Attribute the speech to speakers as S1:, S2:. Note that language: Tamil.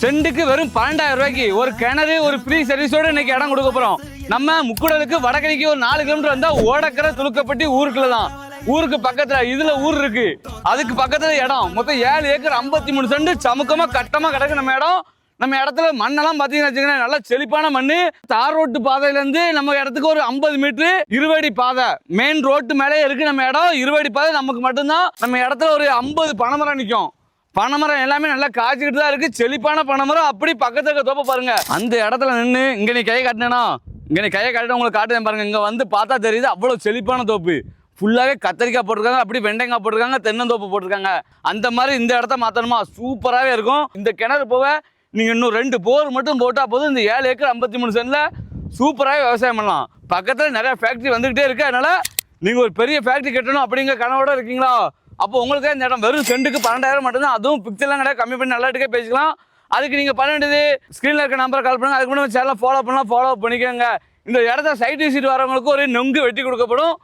S1: சென்ட்டுக்கு வெறும் பன்னெண்டாயிரம் ரூபாய்க்கு ஒரு கிணறு ஒரு ஃப்ரீ சர்வீஸோட இன்னைக்கு இடம் கொடுக்க போறோம். நம்ம முக்குடலுக்கு வடகரைக்கு ஒரு நாலு கிலோமீட்டர் வந்தா ஓடக்கரை துலுக்கப்பட்டி ஊருக்குள்ள தான். ஊருக்கு பக்கத்துல இதுல ஊர் இருக்கு. அதுக்கு பக்கத்துல இடம். மொத்தம் ஏழு ஏக்கர் ஐம்பத்தி மூணு செண்டு சமுக்கமா கட்டமா கிடக்கு நம்ம இடம். நம்ம இடத்துல மண்ணெல்லாம் பாத்தீங்கன்னா வச்சுக்கோங்க நல்லா செழிப்பான மண் தார் ரோட்டு பாதையில இருந்து நம்ம இடத்துக்கு ஒரு ஐம்பது மீட்ரு இருவடி பாதை. மெயின் ரோட்டு மேலே இருக்கு நம்ம இடம். இருவடி பாதை நமக்கு மட்டும்தான். நம்ம இடத்துல ஒரு ஐம்பது பனைமரம் நிற்கும் பனைமரம் எல்லாமே நல்லா காய்ச்சிக்கிட்டு தான் இருக்கு. செழிப்பான பனைமரம். அப்படி பக்கத்துல இருக்க தோப்பை பாருங்க. அந்த இடத்துல நின்று இங்க நீ கையை காட்டினேனா? இங்க நீ கையை காட்டினா உங்களுக்கு காட்டுறேன் பாருங்க. இங்க வந்து பார்த்தா தெரியுது அவ்வளவு செழிப்பான தோப்பு. ஃபுல்லாகவே கத்தரிக்காய் போட்டிருக்காங்க அப்படி வெண்டைக்காய் போட்டிருக்காங்க தென்னந்தோப்பு போட்டிருக்காங்க. அந்த மாதிரி இந்த இடத்த மாற்றணுமா சூப்பராகவே இருக்கும். இந்த கிணறு போக நீங்கள் இன்னும் ரெண்டு போர் மட்டும் போட்டால் போதும். இந்த ஏழு ஏக்கர் ஐம்பத்தி மூணு சென்டில் சூப்பராகவே விவசாயம் பண்ணலாம். பக்கத்தில் நிறையா ஃபேக்ட்ரி வந்துக்கிட்டே இருக்கு. அதனால் நீங்கள் ஒரு பெரிய ஃபேக்ட்ரி கட்டணும் அப்படிங்கிற கனவோட இருக்கீங்களா? அப்போ உங்களுக்கு இந்த இடம் வெறும் சென்ட்டுக்கு பன்னெண்டாயிரம் மட்டும்தான். அதுவும் பிக்சர்லாம் கிடையாது. கம்மி பண்ணி நல்லா எடுக்க பேசிக்கலாம். அதுக்கு நீங்கள் பண்ண வேண்டியது ஸ்க்ரீனில் இருக்க நம்பரை கால் பண்ணுங்க. அதுக்கு முன்னாடி சேனலை ஃபாலோ பண்ணலாம். ஃபாலோ பண்ணிக்கோங்க. இந்த இடத்த சைட் விசிட் வரவங்களுக்கு ஒரு நொங்கு வெட்டி கொடுக்கப்படும்.